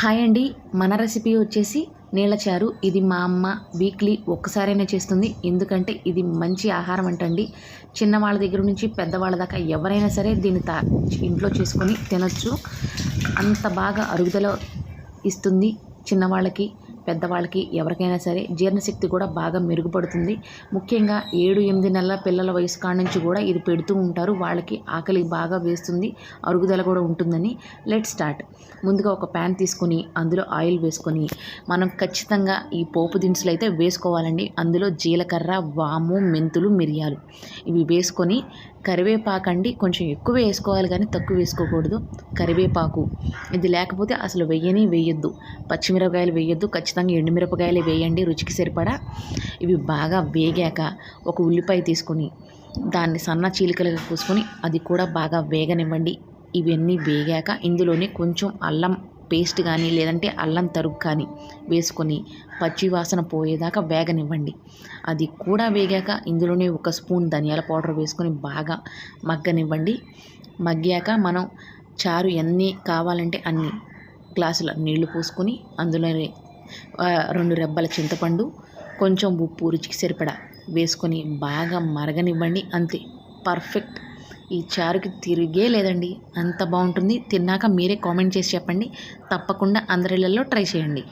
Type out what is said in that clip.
Hi అండి. మన recipe వచ్చేసి నీళ్ళ చారు. ఇది మా అమ్మ వీక్లీ ఒక్కసారైనా చేస్తుంది. ఎందుకంటే ఇది మంచి ఆహారం అంటండి. చిన్నవాళ్ళ దగ్గర నుంచి పెద్దవాళ్ళ దాకా ఎవరైనా సరే దీన్ని తా ఇంట్లో చేసుకొని తినచ్చు. అంత బాగా అరుగుదల ఇస్తుంది చిన్నవాళ్ళకి. పెద్దవాళ్ళకి ఎవరికైనా సరే జీర్ణశక్తి కూడా బాగా మెరుగుపడుతుంది. ముఖ్యంగా ఏడు ఎనిమిది నెలల పిల్లల వయసు కాడి నుంచి కూడా ఇది పెడుతూ ఉంటారు. వాళ్ళకి ఆకలి బాగా వేస్తుంది అరుగుదల కూడా ఉంటుందని. Let start. ముందుగా ఒక ప్యాన్ తీసుకొని అందులో ఆయిల్ వేసుకొని మనం ఖచ్చితంగా ఈ పోపు దినుసులు అయితే వేసుకోవాలండి. అందులో జీలకర్ర వాము మెంతులు మిరియాలు ఇవి వేసుకొని కరివేపాకు అండి కొంచెం ఎక్కువ వేసుకోవాలి కానీ తక్కువ వేసుకోకూడదు. కరివేపాకు. ఇది లేకపోతే అసలు వెయ్యని వేయొద్దు. పచ్చిమిరపకాయలు వేయొద్దు. ఖచ్చితంగా ఎండుమిరపకాయలు వేయండి రుచికి సరిపడా. ఇవి బాగా వేగాక ఒక ఉల్లిపాయ తీసుకొని దాన్ని సన్న చీలికలుగా కూసుకొని అది కూడా బాగా వేగనివ్వండి. ఇవన్నీ వేగాక ఇందులోనే కొంచెం అల్లం పేస్ట్ కానీ లేదంటే అల్లం తరుగు కానీ వేసుకొని పచ్చి వాసన పోయేదాకా వేగనివ్వండి. అది కూడా వేగాక ఇందులోనే ఒక స్పూన్ ధనియాల పౌడర్ వేసుకొని బాగా మగ్గనివ్వండి. మగ్గాక మనం చారు ఎన్ని కావాలంటే అన్ని గ్లాసుల నీళ్ళు పోసుకొని అందులోనే రెండు రెబ్బల చింతపండు కొంచెం ఉప్పు రుచికి సరిపడా వేసుకొని బాగా మరగనివ్వండి అంతే. పర్ఫెక్ట్. ఈ చారుకి తిరిగే లేదండి. అంత బాగుంటుంది. తిన్నాక మీరే కామెంట్ చేసి చెప్పండి. తప్పకుండా అందరిళ్ళల్లో ట్రై చేయండి.